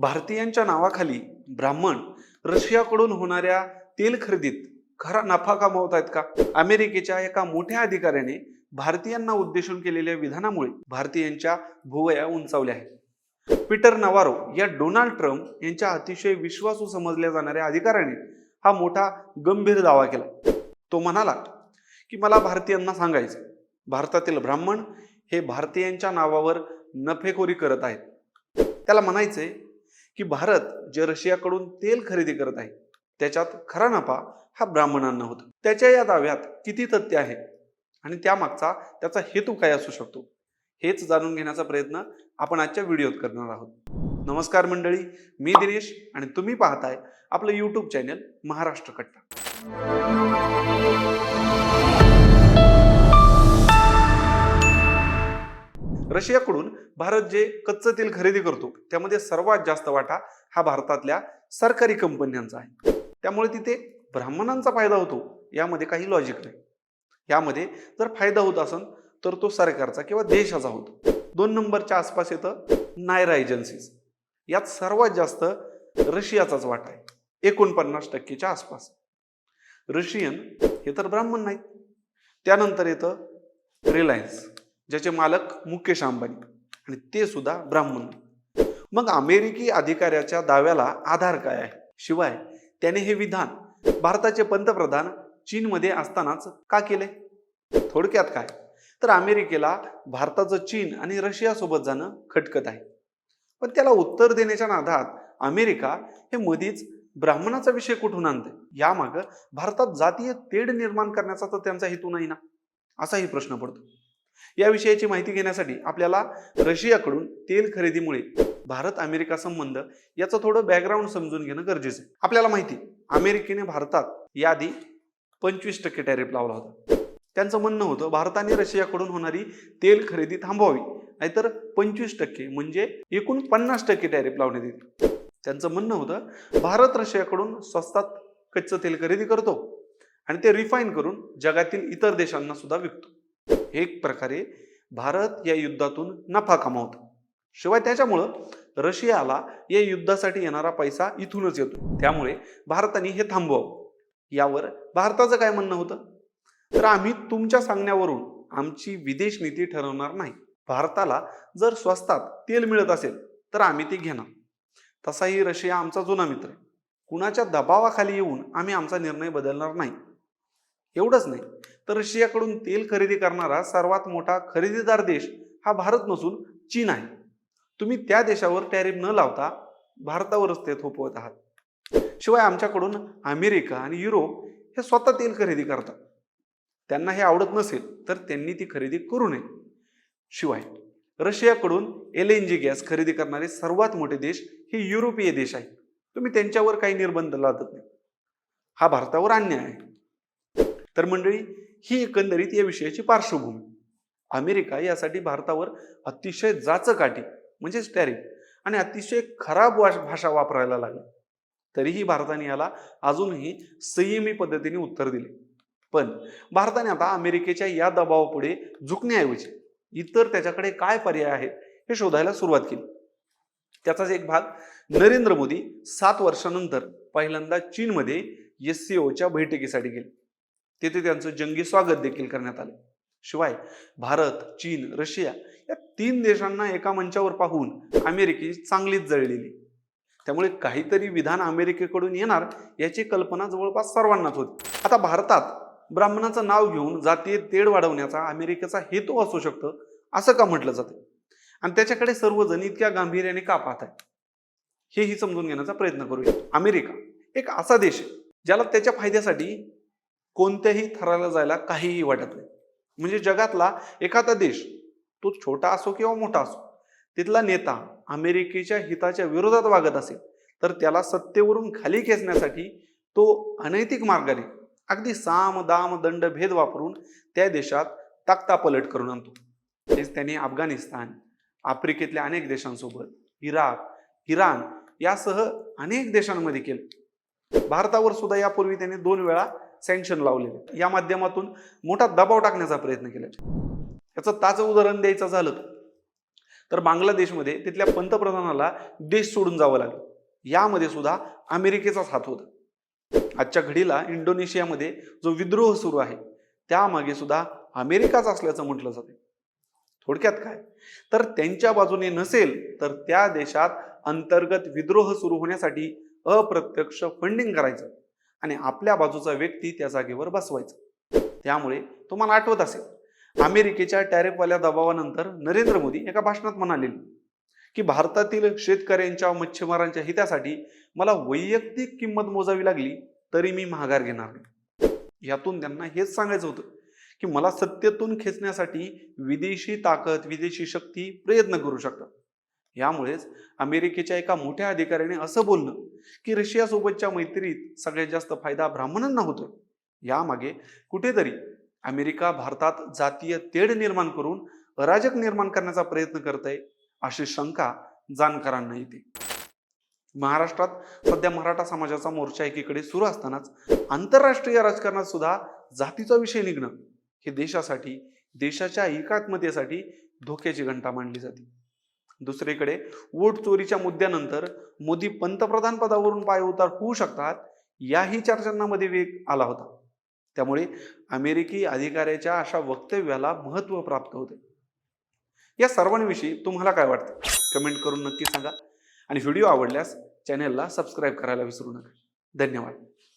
भारतीयांच्या नावाखाली ब्राह्मण रशियाकडून होणाऱ्या तेल खरेदीत खरा नफा कमावत आहेत का? अमेरिकेच्या एका मोठ्या अधिकाऱ्याने भारतीयांना उद्देशून केलेल्या विधानामुळे भारतीयांच्या भुवया उंचावल्या आहेत. पीटर नवारो या डोनाल्ड ट्रम्प यांच्या अतिशय विश्वासू समजल्या जाणाऱ्या अधिकाऱ्याने हा मोठा गंभीर दावा केला. तो म्हणाला की मला भारतीयांना सांगायचं भारतातील ब्राह्मण हे भारतीयांच्या नावावर नफेखोरी करत आहेत. त्याला म्हणायचे की भारत जे रशियाकडून तेल खरेदी करत आहे त्याच्यात खरा नफा हा ब्राह्मणांना होता. त्याच्या या दाव्यात किती तथ्य आहे? आणि त्यामागचा त्याचा हेतू काय असू शकतो? हेच जाणून घेण्याचा प्रयत्न आपण आजच्या व्हिडिओत करणार आहोत. नमस्कार मंडळी मी दिनेश आणि तुम्ही पाहताय आपलं यूट्यूब चॅनल महाराष्ट्र कट्टा. रशियाकडून भारत जे कच्चं तेल खरेदी करतो त्यामध्ये सर्वात जास्त वाटा हा भारतातल्या सरकारी कंपन्यांचा आहे. त्यामुळे तिथे ब्राह्मणांचा फायदा होतो यामध्ये काही लॉजिक नाही. यामध्ये जर फायदा होत असेल तर तो सरकारचा किंवा देशाचा होतो. दोन नंबरच्या आसपास येतं नायरा एजन्सीज यात सर्वात जास्त रशियाचाच वाटा आहे एकोणपन्नास टक्केच्या आसपास. रशियन हे तर ब्राह्मण नाहीत. त्यानंतर येतं रिलायन्स. ज्याचे मालक मुकेश अंबानी. आणि ते सुद्धा ब्राह्मण. मग अमेरिकी अधिकाऱ्याच्या दाव्याला आधार काय आहे? शिवाय त्याने हे विधान भारताचे पंतप्रधान चीनमध्ये असतानाच का केले? थोडक्यात काय? तर अमेरिकेला भारताचं चीन आणि रशियासोबत जाणं खटकत आहे. पण त्याला उत्तर देण्याच्या नादात अमेरिका हे मधीच ब्राह्मणाचा विषय कुठून आणते यामागं भारतात जातीय तेढ निर्माण करण्याचा तर त्यांचा हेतू नाही ना? असाही प्रश्न पडतो. या विषयाची माहिती घेण्यासाठी आपल्याला रशियाकडून तेल खरेदीमुळे भारत अमेरिका संबंध याचं थोडं बॅकग्राऊंड समजून घेणं गरजेचं आहे. आपल्याला माहिती अमेरिकेने भारतात याआधी पंचवीस टक्के टॅरिफ लावला होता. त्यांचं म्हणणं होतं भारताने रशियाकडून होणारी तेल खरेदी थांबवावी नाहीतर पंचवीस टक्के म्हणजे एकूण पन्नास टक्के टॅरिफ लावण्यात येईल. त्यांचं म्हणणं होतं भारत रशियाकडून स्वस्तात कच्चं तेल खरेदी करतो आणि ते रिफाईन करून जगातील इतर देशांना सुद्धा विकतो. एक प्रकारे भारत या युद्धातून नफा कमावतो. शिवाय त्याच्यामुळं रशियाला या युद्धासाठी येणारा पैसा इथूनच येतो. त्यामुळे भारताने हे थांबवावं. यावर भारताचं काय म्हणणं होतं? तर आम्ही तुमच्या सांगण्यावरून आमची विदेश नीती ठरवणार नाही. भारताला जर स्वस्तात तेल मिळत असेल तर आम्ही ते घेणार. तसाही रशिया आमचा जुना मित्र आहे. कुणाच्या दबावाखाली येऊन आम्ही आमचा निर्णय बदलणार नाही. एवढंच नाही. तर रशियाकडून तेल खरेदी करणारा सर्वात मोठा खरेदीदार देश हा भारत नसून चीन आहे. तुम्ही त्या देशावर टॅरिफ न लावता भारतावरच ते थोपवत आहात. शिवाय आमच्याकडून अमेरिका आणि युरोप हे स्वतः तेल खरेदी करतात. त्यांना हे आवडत नसेल तर त्यांनी ती खरेदी करू नये. शिवाय रशियाकडून एल एन जी गॅस खरेदी करणारे सर्वात मोठे देश हे युरोपीय देश आहेत. तुम्ही त्यांच्यावर काही निर्बंध लादत नाही. हा भारतावर अन्याय आहे. तर मंडळी ही एकंदरीत या विषयाची पार्श्वभूमी. अमेरिका यासाठी भारतावर अतिशय जाचकाठी म्हणजेच टॅरिफ आणि अतिशय खराब वाश- भाषा वापरायला लागली. तरीही भारताने याला अजूनही संयमी पद्धतीने उत्तर दिले. पण भारताने आता अमेरिकेच्या या दबावापुढे झुकण्याऐवजी इतर त्याच्याकडे काय पर्याय आहेत हे शोधायला सुरुवात केली. त्याचाच एक भाग नरेंद्र मोदी सात वर्षानंतर पहिल्यांदा चीनमध्ये एस सी ओच्या बैठकीसाठी गेले. तेथे त्यांचं जंगी स्वागत देखील करण्यात आले. शिवाय भारत चीन रशिया या तीन देशांना एका मंचावर पाहून अमेरिकी चांगलीच जळलेली. त्यामुळे काहीतरी विधान अमेरिकेकडून येणार याची कल्पना जवळपास सर्वांनाच होती. आता भारतात ब्राह्मणाचं नाव घेऊन जातीय तेढ वाढवण्याचा अमेरिकेचा हेतू असू शकतं असं का म्हटलं जातं आणि त्याच्याकडे सर्वजण इतक्या गांभीर्याने का पाहत आहेत हेही समजून घेण्याचा प्रयत्न करूया. अमेरिका एक असा देश आहे ज्याला त्याच्या फायद्यासाठी कोणत्याही थराला जायला काहीही वाटत नाही. म्हणजे जगातला एखादा देश तो छोटा असो किंवा मोठा असो तिथला नेता अमेरिकेच्या हिताच्या विरोधात वागत असेल तर त्याला सत्तेवरून खाली खेचण्यासाठी तो अनैतिक मार्गाने अगदी साम दाम दंड भेद वापरून त्या देशात तक्तापलट करून आणतो. तेच त्यांनी अफगाणिस्तान आफ्रिकेतल्या अनेक देशांसोबत इराक इराण यासह अनेक देशांमध्ये केले. भारतावर सुद्धा यापूर्वी त्यांनी दोन वेळा सँक्शन लावलेले. या माध्यमातून मोठा दबाव टाकण्याचा प्रयत्न केला. याचं ताजं उदाहरण द्यायचं झालं तर बांगलादेशमध्ये तिथल्या पंतप्रधानाला देश सोडून जावं लागलं. यामध्ये सुद्धा अमेरिकेचाच हात होता. आजच्या घडीला इंडोनेशियामध्ये जो विद्रोह सुरू आहे त्यामागे सुद्धा अमेरिकाच असल्याचं म्हटलं जाते थोडक्यात काय? तर त्यांच्या बाजूने नसेल तर त्या देशात अंतर्गत विद्रोह सुरू होण्यासाठी अप्रत्यक्ष फंडिंग करायचं. आणि आपल्या बाजूचा व्यक्ती त्या जागेवर बसवायचा. त्यामुळे तुम्हाला आठवत असेल अमेरिकेच्या टॅरिफवाल्या दबावानंतर नरेंद्र मोदी एका भाषणात म्हणाले की भारतातील शेतकऱ्यांच्या मच्छीमारांच्या हितासाठी मला वैयक्तिक किंमत मोजावी लागली तरी मी महागार घेणार नाही. यातून त्यांना हेच सांगायचं होतं की मला सत्तेतून खेचण्यासाठी विदेशी ताकद विदेशी शक्ती प्रयत्न करू शकतात. यामुळेच अमेरिकेच्या एका मोठ्या अधिकाऱ्याने असं बोललं की रशियासोबतच्या मैत्रीत सगळ्यात जास्त फायदा ब्राह्मणांना होतो यामागे कुठेतरी अमेरिका भारतात जातीय तेढ निर्माण करून अराजक निर्माण करण्याचा प्रयत्न करत आहे अशी शंका जाणकारांना येते. महाराष्ट्रात सध्या मराठा समाजाचा मोर्चा एकीकडे सुरू असतानाच आंतरराष्ट्रीय राजकारणात सुद्धा जातीचा विषय निघणं हे देशासाठी देशाच्या एकात्मतेसाठी धोक्याची घंटा मांडली जाते. दुसरीकडे वोट चोरीच्या मुद्द्यानंतर मोदी पंतप्रधान पदावरून पायउतार होऊ शकतात याही चर्चांमध्ये वेग आला होता. त्यामुळे अमेरिकी अधिकाऱ्याच्या अशा वक्तव्याला महत्त्व प्राप्त होते. या सर्वांविषयी तुम्हाला काय वाटतं? कमेंट करून नक्की सांगा. आणि व्हिडिओ आवडल्यास चॅनेलला सबस्क्राईब करायला विसरू नका. धन्यवाद.